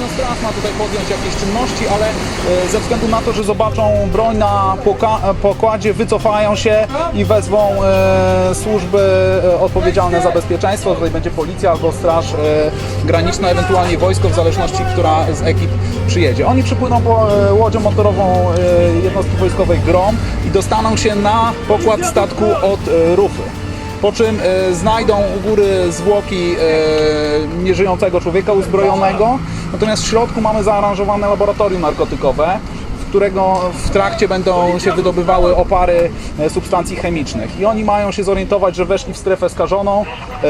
no, straż ma tutaj podjąć jakieś czynności, ale e, ze względu na to, że zobaczą broń na e, pokładzie, wycofają się i wezwą e, służby odpowiedzialne za bezpieczeństwo. Tutaj będzie policja albo straż graniczna, ewentualnie wojsko, w zależności, która z ekip przyjedzie. Oni przypłyną po łodzią motorową jednostki wojskowej GROM i dostaną się na pokład statku od Rufy po czym e, znajdą u góry zwłoki e, nieżyjącego człowieka uzbrojonego. Natomiast w środku mamy zaaranżowane laboratorium narkotykowe, w którego w trakcie będą się wydobywały opary e, substancji chemicznych. I oni mają się zorientować, że weszli w strefę skażoną. E,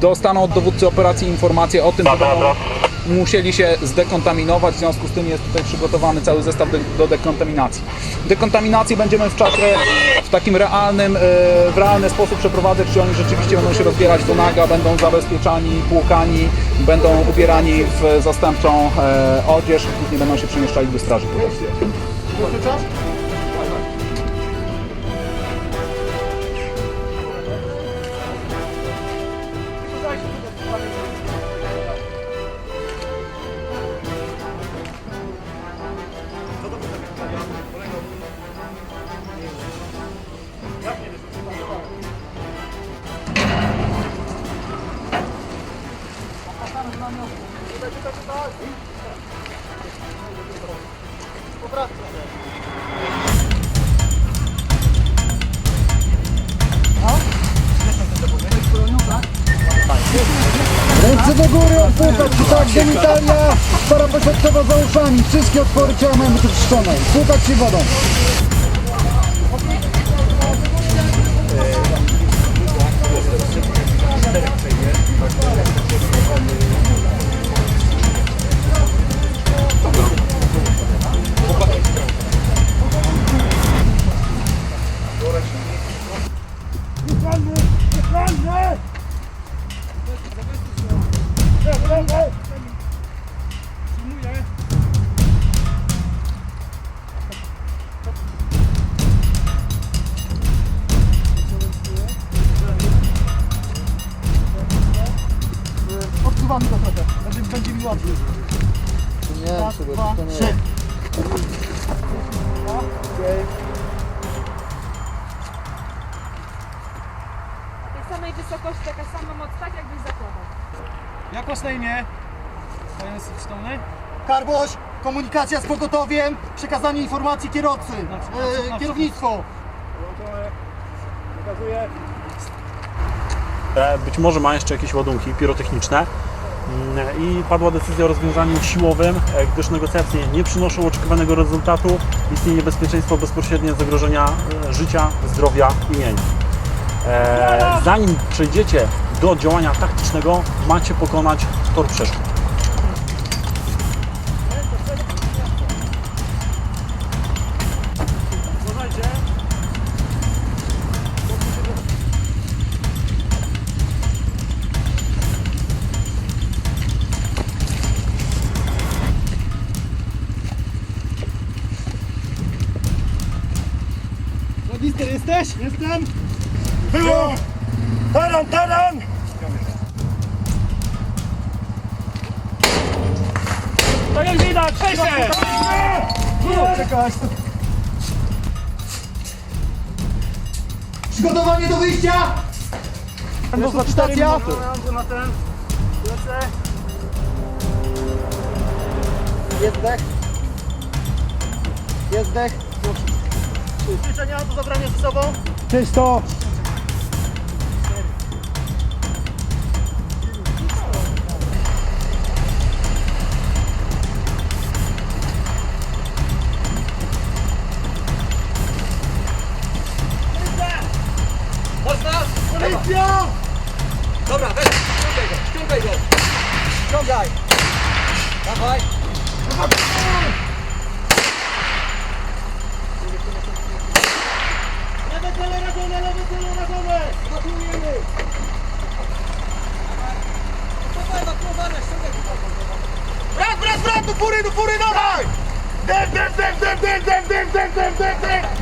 dostaną od dowódcy operacji informację o tym, że będą musieli się zdekontaminować, w związku z tym jest tutaj przygotowany cały zestaw do dekontaminacji. Dekontaminację będziemy w czasie w takim realnym, e, w realny sposób przeprowadzać, czy oni rzeczywiście będą się rozbierać do naga, będą zabezpieczani, płukani, będą ubierani w zastępczą e, odzież później będą się przemieszczali do straży pożarnej. Ręce do góry, odpukać, tak, genitalia, parapośrodkowa za uszami, wszystkie otwory ciała mają być oczyszczone, płukać się wodą. Odsuwamy to trochę, będzie, będzie mi łatwiej. Nie, Raz, dwa, trzy. tej samej wysokości, taka sama moc, tak jakbyś zakładał. Jak masz na imię? Panie przytomny? Karboś, komunikacja z pogotowiem, przekazanie informacji kierowcy, e, kierownictwo. Pokazuję. E, Być może ma jeszcze jakieś ładunki pirotechniczne i padła decyzja o rozwiązaniu siłowym, e, gdyż negocjacje nie przynoszą oczekiwanego rezultatu. Istnieje niebezpieczeństwo bezpośrednie zagrożenia e, życia, zdrowia i mienia. E, Zanim przejdziecie do działania taktycznego, macie pokonać tor przeszkód. Magister jesteś? Jestem. Było! Taran, taran! To jak widać, przejście! Przygotowanie do wyjścia! Stacja. Jest dech. Jest dech. Ćwiczenia do zabrania ze sobą. Czysto. Policja! Dobra, weź, ściągaj go, ściągaj go! Ściągaj! Dawaj! Lewe tyle na górę, lewe tyle na górę! Ewakuujemy! Dawaj, ewakuowane, ściągaj go! Brat, brat, brat, do fury, do fury, dawaj! Dech, dech, dech, dech,